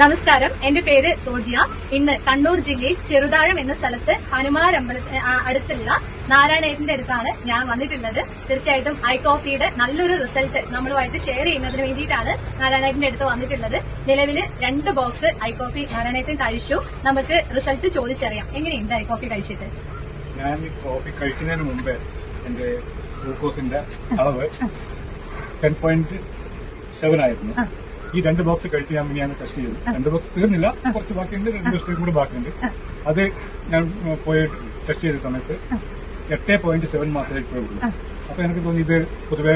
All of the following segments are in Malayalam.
നമസ്കാരം. എന്റെ പേര് സോജിയ. ഇന്ന് കണ്ണൂർ ജില്ലയിൽ ചെറുതാഴം എന്ന സ്ഥലത്ത് ഹനുമാൻ അമ്പലത്തിന് അടുത്തുള്ള നാരായണേട്ടന്റെ അടുത്താണ് ഞാൻ വന്നിട്ടുള്ളത്. തീർച്ചയായിട്ടും ഐ കോഫിയുടെ നല്ലൊരു റിസൾട്ട് നമ്മളുമായിട്ട് ഷെയർ ചെയ്യുന്നതിന് വേണ്ടിയിട്ടാണ് നാരായണേട്ടന്റെ അടുത്ത് വന്നിട്ടുള്ളത്. നിലവിൽ രണ്ട് ബോക്സ് ഐ കോഫി നാരായണേട്ടൻ കഴിച്ചു. നമുക്ക് റിസൾട്ട് ചോദിച്ചറിയാം. എങ്ങനെയുണ്ട് ഐ കോഫി കഴിച്ചിട്ട്? ഞാൻ ഈ കോഫി കഴിക്കുന്നതിന് മുമ്പേ എന്റെ ഗ്ലൂക്കോസിന്റെ അളവ് ടെൻ പോയിന്റ് സെവൻ ആയിരുന്നു. ഈ രണ്ട് ബോക്സ് കഴിച്ച് ഞാൻ ഞാൻ ടെസ്റ്റ് ചെയ്തു രണ്ട് ബോക്സ് തീർന്നില്ല. കുറച്ച് ബാക്കിയുണ്ട് രണ്ട് ദിവസത്തേക്ക് കൂടെ ബാക്കിയുണ്ട്. അത് ഞാൻ പോയി ടെസ്റ്റ് ചെയ്ത സമയത്ത് എട്ട് പോയിന്റ് സെവൻ മാത്രമേ ഇപ്പോഴുള്ളൂ അപ്പൊ എനിക്ക് തോന്നി ഇത് പൊതുവെ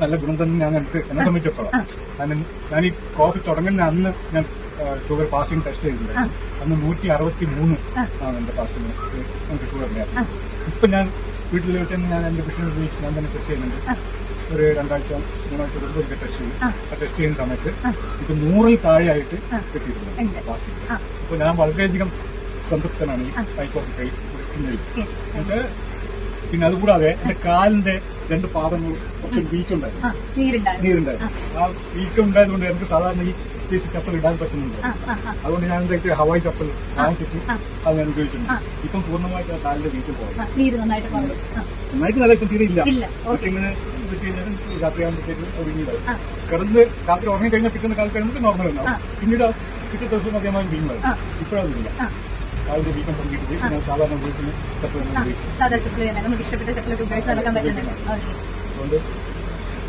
നല്ല ഗുണം തന്നെ ഞാൻ എനിക്ക് എന്നെ സംബന്ധിച്ചിടത്തോളം. കാരണം ഞാൻ ഈ കോഫി തുടങ്ങുന്ന അന്ന് ഞാൻ ഷുഗർ ഫാസ്റ്റിംഗ് ടെസ്റ്റ് ചെയ്തിട്ടുണ്ടായിരുന്നു. അന്ന് നൂറ്റി അറുപത്തി മൂന്ന് ആണ് എന്റെ ഫാസ്റ്റിംഗ് എനിക്ക് ഷുഗർ ഇപ്പൊ ഞാൻ വീട്ടിൽ വെച്ച് ഞാൻ എന്റെ വിഷയം ഉപയോഗിച്ച് ഞാൻ തന്നെ ടെസ്റ്റ് ചെയ്യുന്നുണ്ട്. ഒരു രണ്ടാഴ്ച മൂന്നാഴ്ച കൂടുമ്പോൾ ഒരു ടെസ്റ്റ് ചെയ്യും. ആ. ടെസ്റ്റ് ചെയ്യുന്ന സമയത്ത് ഇത് നൂറിൽ താഴെയായിട്ട് എത്തിയിട്ടുണ്ട്. അപ്പൊ ഞാൻ വളരെയധികം സംതൃപ്തനാണ് ഈ ഹൈക്കോർട്ട് കൈ. എന്നിട്ട് പിന്നെ അതുകൂടാതെ എന്റെ കാലിന്റെ രണ്ട് പാദങ്ങൾ കുറച്ച് വീക്കുണ്ടായിരുന്നു. ആ, നീരുണ്ടായിരുന്നു. ആ. വീക്ക് ഉണ്ടായതുകൊണ്ട് എനിക്ക് സാധാരണ ഈ സൈസ് കപ്പൽ ഇടാൻ പറ്റുന്നുണ്ട്. അതുകൊണ്ട് ഞാൻ എന്തായിട്ട് ഹവായി കപ്പൽ വാങ്ങിച്ചിട്ട് അത് ഞാൻ ഉപയോഗിച്ചിട്ടുണ്ട്. ഇപ്പം പൂർണമായിട്ട് ആ കാലിന്റെ വീട്ടിൽ പോകും. നീര് നന്നായിട്ട് നല്ല ഇപ്പം തീരെ ഇല്ല. ഇല്ല. ഓക്കെ. ഇങ്ങനെ വിട്ട് കഴിഞ്ഞാൽ രാത്രി ആകുമ്പോഴത്തേക്ക് ഒതുങ്ങിയതായി ആ. കിടന്ന് രാത്രി ഉറങ്ങി കഴിഞ്ഞാൽ കിട്ടുന്ന കാലത്ത് കഴിയുമ്പോൾ നോർമൽ ഉണ്ടാവും. പിന്നീട് പിറ്റേ ദിവസം അതേമാതിരി വീണ്ടും. ഇപ്പോഴതില്ല. കാലിന്റെ വീക്കം പങ്കിട്ട് ഞാൻ സാധാരണ സാധാ നമുക്ക് ഇഷ്ടപ്പെട്ട ചപ്പലൊക്കെ ഉപയോഗിച്ച് നടക്കാൻ പറ്റുന്നുണ്ട്. അതുകൊണ്ട്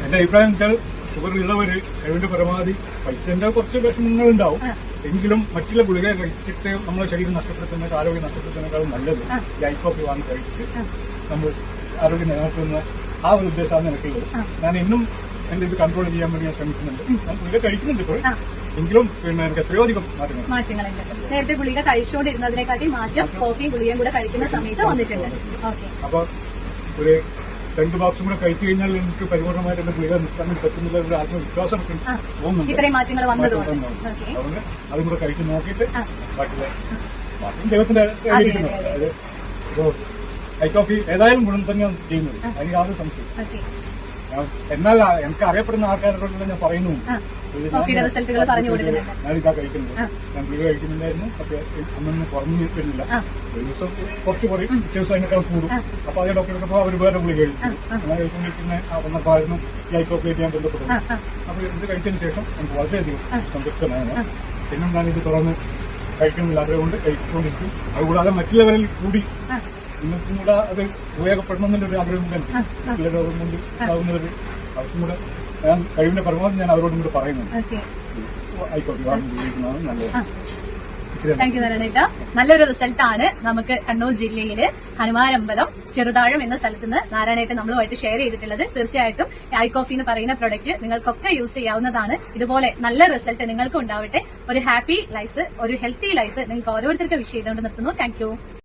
എന്റെ അഭിപ്രായം വെച്ചാൽ ഷുഗർ ഉള്ളവര് കഴിവിന്റെ പരമാവധി പൈസന്റെ കുറച്ച് വിഷമങ്ങൾ ഉണ്ടാവും. എങ്കിലും മറ്റുള്ള ഗുളിക കഴിച്ചിട്ട് നമ്മളെ ശരീരം നഷ്ടപ്പെടുത്തുന്ന ആരോഗ്യം നഷ്ടപ്പെടുത്തുന്നതിനേക്കാളും നല്ലത് ഐക്കോപ്പി വാങ്ങി കഴിച്ചിട്ട്. നമ്മൾ ആരോഗ്യം നിലനിർത്തുന്ന ആ ഒരു ഉദ്ദേശമാണ് എനിക്കുള്ളത്. ഞാൻ ഇന്നും എന്റെ ഇത് കൺട്രോൾ ചെയ്യാൻ വേണ്ടി ഞാൻ ശ്രമിക്കുന്നുണ്ട്. ഞാൻ ഗുളിക കഴിക്കുന്നുണ്ട് ഇപ്പോൾ. എങ്കിലും പിന്നെ എനിക്ക് എത്രയോ അധികം മാറ്റങ്ങളുണ്ട് നേരത്തെ ഗുളിക കഴിച്ചുകൊണ്ടിരുന്നതിനെക്കാട്ടി മാറ്റം കോഫിയും ഗുളികയും കൂടെ കഴിക്കുന്ന സമയത്ത് വന്നിട്ടുണ്ട്. അപ്പൊ ഒരു രണ്ട് ബോക്സും കൂടെ കഴിച്ചു കഴിഞ്ഞാൽ എനിക്ക് പരിപൂർണമായിട്ട് എന്റെ ഗുളിക നിർത്താൻ വേണ്ടി പറ്റുന്നില്ല ഒരു ആത്മവിശ്വാസം. തോന്നുന്നുണ്ട് അതുകൊണ്ട് അതും കൂടെ കഴിച്ചു നോക്കിയിട്ട്. ബാക്കിയുള്ള ബാക്കി ദൈവത്തിന്റെ ഐ കോഫി ഏതായാലും ഗുണം തന്നെയാണ് ചെയ്യുന്നത്. അതിന് യാതൊരു സംശയം എന്നാൽ എനിക്ക് അറിയപ്പെടുന്ന ആൾക്കാരോട് ഞാൻ പറയുന്നു. ഞാൻ ഇതാ കഴിക്കുന്നത്. ഞാൻ ഗുളിക കഴിക്കുന്നുണ്ടായിരുന്നു. പക്ഷേ അന്നൊന്നും കുറഞ്ഞു വരുന്നില്ല. ഒരു ദിവസം കുറച്ച് കുറയും പിറ്റേ ദിവസം അതിനേക്കാൾ കൂടും. അപ്പൊ അതേ ഡോക്ടറെ അവർ വേറെ ഗുളിക കഴിച്ചു. അങ്ങനെ കഴിച്ചുകൊണ്ടിരിക്കുന്ന വന്നപ്പോഴായിരുന്നു ഈ ഐ ഞാൻ ബന്ധപ്പെട്ടത്. അപ്പൊ ഇത് കഴിച്ചതിന് ശേഷം എനിക്ക് വളരെയധികം. സംതൃപ്തനാണ്. ആ. പിന്നെ ഞാൻ ഇത് തുറന്ന് കഴിക്കുന്നില്ല. അതുകൊണ്ട് കഴിച്ചുകൊണ്ടിരിക്കും. അതുകൂടാതെ മറ്റുള്ളവരിൽ കൂടി ആ. നിങ്ങൾക്കും കൂടെ അത് ഉപയോഗപ്പെടണമെന്നുള്ളൊരു ആഗ്രഹം കൂടെ രോഗം കൊണ്ട് ഉണ്ടാകുന്നവർ അവർക്കും കൂടെ ഞാൻ കഴിവിന്റെ പരമാവധി ഞാൻ അവരോടും കൂടെ പറയുന്നുണ്ട്. ആയിക്കോട്ടെ ഉപയോഗിക്കുന്നതാണ് നല്ലത്. താങ്ക് യു നരണേട്ട നല്ലൊരു റിസൾട്ട് ആണ് നമുക്ക് കണ്ണൂർ ജില്ലയിൽ ഹനുമാനമ്പലം ചെറുതാഴം എന്ന സ്ഥലത്ത് നിന്ന് നാരായണേട്ടൻ നമ്മളുമായിട്ട് ഷെയർ ചെയ്തിട്ടുള്ളത്. തീർച്ചയായിട്ടും ഐ കോഫി എന്ന് പറയുന്ന പ്രൊഡക്റ്റ് നിങ്ങൾക്കൊക്കെ യൂസ് ചെയ്യാവുന്നതാണ്. ഇതുപോലെ നല്ല റിസൾട്ട് നിങ്ങൾക്കും ഉണ്ടാവട്ടെ. ഒരു ഹാപ്പി ലൈഫ് ഒരു ഹെൽത്തി ലൈഫ് നിങ്ങൾക്ക് ഓരോരുത്തർക്കും വിഷ് ചെയ്തുകൊണ്ട് നിർത്തുന്നു. താങ്ക്